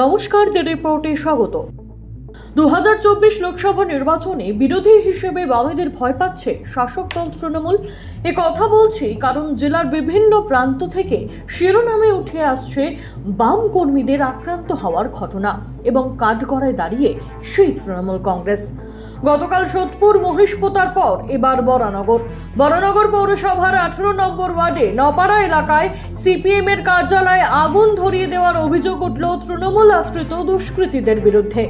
নমস্কার, দ্য রিপোর্টে স্বাগত। দুহাজার চব্বিশ লোকসভা নির্বাচনে বিরোধী হিসেবে বামেদের ভয় পাচ্ছে শাসক দল তৃণমূল। এ কথা বলছি কারণ জেলার বিভিন্ন প্রান্ত থেকে শিরোনামে উঠে আসছে বাম কর্মীদের আক্রান্ত হওয়ার ঘটনা এবং কাঠগড়ায় দাঁড়িয়ে সেই তৃণমূল কংগ্রেস। গতকাল সোদপুর মহিষপোতার পর এবার বরানগর। বরানগর পৌরসভার আঠারো নম্বর ওয়ার্ডে নপাড়া এলাকায় সিপিএম এর কার্যালয়ে আগুন ধরিয়ে দেওয়ার অভিযোগ উঠল তৃণমূল আশ্রিত দুষ্কৃতীদের বিরুদ্ধে।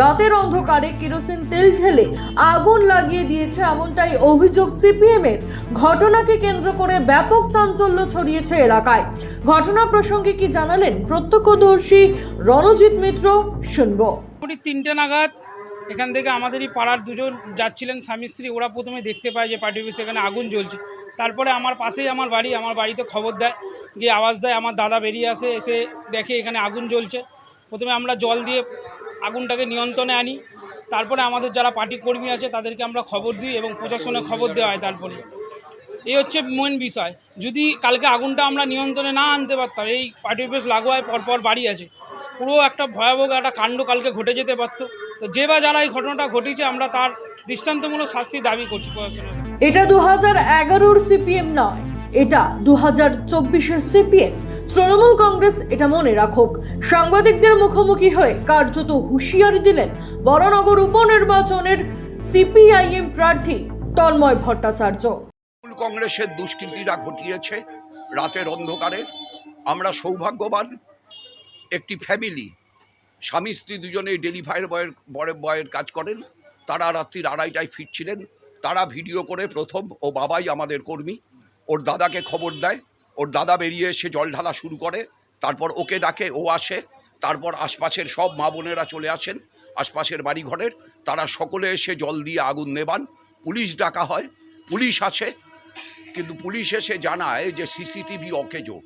রাতের অন্ধকারে কেরোসিন তেল ঢেলে আগুন লাগিয়ে দিয়েছে এমনটাই অভিযোগ সিপিএম এর। ঘটনাকে কেন্দ্র করে ব্যাপক চাঞ্চল্য ছড়িয়েছে এলাকায়। ঘটনা প্রসঙ্গে কি জানালেন প্রত্যক্ষদর্শী রণজিৎ মিত্র, শুনব। তিনটে নাগাদ এখান থেকে আমাদেরই পাড়ার দুজন যাচ্ছিলেন স্বামী স্ত্রী, ওরা প্রথমে দেখতে পায় যে পার্টি অফিস এখানে আগুন জ্বলছে। তারপরে আমার পাশেই আমার বাড়ি, আমার বাড়িতে খবর দেয়, গিয়ে আওয়াজ দেয়, আমার দাদা বেরিয়ে আসে, এসে দেখে এখানে আগুন জ্বলছে। প্রথমে আমরা জল দিয়ে আগুনটাকে নিয়ন্ত্রণে আনি, তারপরে আমাদের যারা পার্টি কর্মী আছে তাদেরকে আমরা খবর দিই এবং প্রশাসনে খবর দেওয়া হয় তারপরে। এই হচ্ছে মেন বিষয়। যদি কালকে আগুনটা আমরা নিয়ন্ত্রণে না আনতে পারতাম, এই পার্টি অফিস লাগোয়ায় পরপর বাড়ি আছে, পুরো একটা ভয়াবহ একটা কাণ্ড কালকে ঘটে যেতে পারতো। তো যে বা যারা এই ঘটনাটা ঘটিয়েছে আমরা তার দৃষ্টান্তমূলক শাস্তি দাবি করছি প্রশাসনের এটা দু হাজার এগারোর সিপিএম নয় এটা দু হাজার চব্বিশের সিপিএম। তৃণমূল কংগ্রেস এটা মনে রাখুক সাংবাদিকদের মুখোমুখি হয়ে কার্যত হুঁশিয়ারি দিলেন বরানগর উপনির্বাচনের সিপিআইএম প্রার্থী তন্ময় ভট্টাচার্য। তৃণমূল কংগ্রেসের দুষ্কৃতীরা ঘটিয়েছে রাতের অন্ধকারে। আমরা সৌভাগ্যবান একটি ফ্যামিলি স্বামী স্ত্রী দুজনেই ডেলিভারি বয়ের বয়ের বয়ের কাজ করেন। তারা রাত্রির আড়াইটায় ফিরছিলেন। তারা ভিডিও করে প্রথম, ও বাবাই আমাদের কর্মী। ওর দাদাকে খবর দেয়। ওর দাদা বেরিয়ে এসে জল ঢালা শুরু করে। তারপর ওকে ডাকে, ও আসে। তারপর আশপাশের সব মা বোনেরা চলে আসেন আশপাশের বাড়িঘরের। তারা সকলে এসে জল দিয়ে আগুন নেবান পুলিশ ডাকা হয়। পুলিশ আসে। কিন্তু পুলিশ এসে জানায় যে সিসিটিভি অকেজো।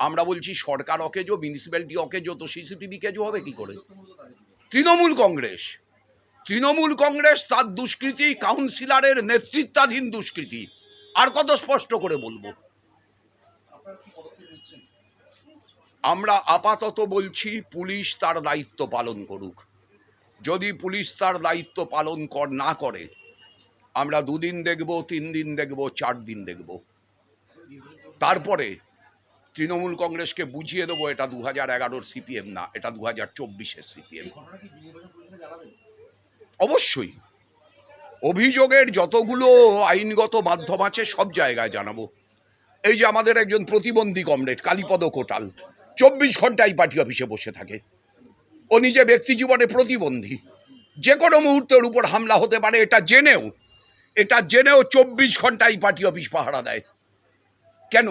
আমরা বলছি সরকার অকেজো মিউনিসিপ্যালিটি অকেজো, তো সিসিটিভি কেজো হবে কি করে? তৃণমূল কংগ্রেস। তৃণমূল কংগ্রেস তার দুষ্কৃতি কাউন্সিলরের নেতৃত্বাধীন দুষ্কৃতি। আর কত স্পষ্ট করে বলব? আমরা আপাতত বলছি পুলিশ তার দায়িত্ব পালন করুক। যদি পুলিশ তার দায়িত্ব পালন কর, না করে, আমরা দুদিন দেখব, তিন দিন দেখব, চার দিন দেখব। তারপরে তৃণমূল কংগ্রেসকে বুঝিয়ে দেবো এটা দু হাজার এগারোর সিপিএম না, এটা দু হাজার চব্বিশের সিপিএম। অবশ্যই। অভিযোগের যতগুলো আইনগত মাধ্যম আছে, সব জায়গায় জানাব। এই যে আমাদের একজন প্রতিবন্ধী কমরেড, কালীপদ কোটাল, চব্বিশ ঘন্টায় পার্টি অফিসে বসে থাকে। ও নিজে ব্যক্তি জীবনে প্রতিবন্ধী। যে কোনো মুহূর্তের উপর হামলা হতে পারে, এটা জেনেও এটা জেনেও চব্বিশ ঘন্টায় পার্টি অফিস পাহারা দেয়। কেন?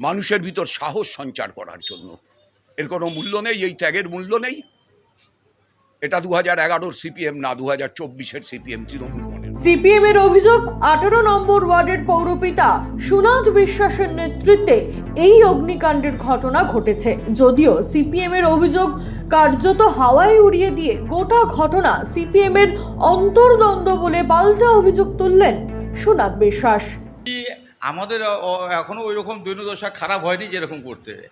মানুষের ভিতর সাহস সঞ্চার করার জন্য। এর কোনো মূল্য নেই, এই ত্যাগের মূল্য নেই। এটা দু হাজার এগারোর সিপিএম, না দু হাজার চব্বিশের সিপিএম তৃণমূল সিপিএম এর অভিযোগ, আঠারো নম্বর ওয়ার্ডের পৌরপিতা সুনাদ বিশ্বাসের নেতৃত্বে এই অগ্নিকাণ্ডের ঘটনা ঘটেছে। যদিও সিপিএম এর অভিযোগ কার্যত হাওয়ায় উড়িয়ে দিয়ে গোটা ঘটনা সিপিএম এর অন্তর্দ্বন্দ্ব বলে পাল্টা অভিযোগ তুললেন সুনাদ বিশ্বাস। আমাদের অ- ওই রকম দৈন্যদশা খারাপ হয়নি যেরকম করতে।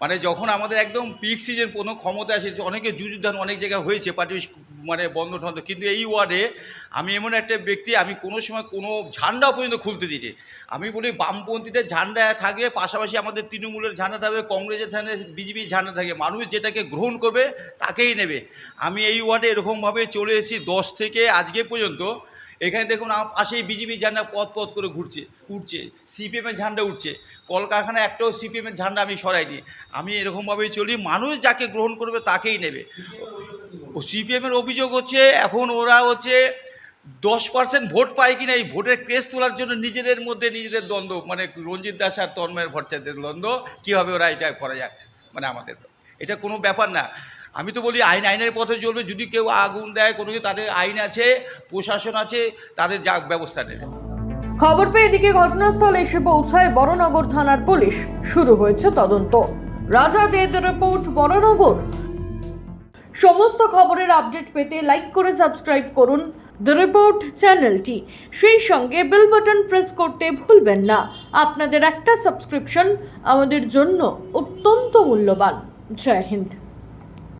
মানে যখন আমাদের একদম পিক সিজন কোনো ক্ষমতা এসেছে অনেকে যুযুদ্ধান অনেক জায়গায় হয়েছে পার্টি মানে বন্ধ টন্ধ কিন্তু এই ওয়ার্ডে আমি এমন একটা ব্যক্তি, আমি কোনো সময় কোনো ঝান্ডা পর্যন্ত খুলতে দিই আমি বলি বামপন্থীদের ঝান্ডা থাকবে, পাশাপাশি আমাদের তৃণমূলের ঝান্ডা থাকবে, কংগ্রেসের ঝান্ডা, বিজেপির ঝান্ডা থাকে মানুষ যেটাকে গ্রহণ করবে, তাকেই নেবে। আমি এই ওয়ার্ডে এরকমভাবে চলে এসেছি দশ থেকে আজকে পর্যন্ত। এখানে দেখুন পাশেই বিজেপি ঝান্ডা পথ পথ করে ঘুরছে, উঠছে সিপিএমের ঝান্ডা উঠছে। কলকারখানায় একটাও সিপিএমের ঝান্ডা আমি সরাইনি। আমি এরকমভাবেই চলি, মানুষ যাকে গ্রহণ করবে তাকেই নেবে। ও সিপিএমের অভিযোগ হচ্ছে, এখন ওরা হচ্ছে দশ পার্সেন্ট ভোট পায় কিনা, এই ভোটের কেস তোলার জন্য নিজেদের মধ্যে নিজেদের দ্বন্দ্ব মানে রঞ্জিত দাস আর তন্ময়ের ভট্টাচার্যের দ্বন্দ্ব, কীভাবে ওরা এটা করা যায় মানে আমাদের। এটা কোনো ব্যাপার না। আমি তো বলি আইন, আইনের পথে চলবে। যদি কেউ আগুন দেয়, কোনো কিছু, তাদের আইন আছে, প্রশাসন আছে, তাদের যা ব্যবস্থা নেবে। খবর পেয়ে এদিকে ঘটনাস্থলে এসে পৌঁছায় বড়নগর থানার পুলিশ। শুরু হয়েছে তদন্ত। রাজা দেদ রিপোর্ট, বড়নগর। সমস্ত খবরের আপডেট পেতে লাইক করে সাবস্ক্রাইব করুন। দ্য রিপোর্ট চ্যানেলটি। সেই সঙ্গে বেল বাটন প্রেস করতে ভুলবেন না। আপনাদের একটা সাবস্ক্রিপশন আমাদের জন্য অত্যন্ত মূল্যবান। জয় হিন্দ।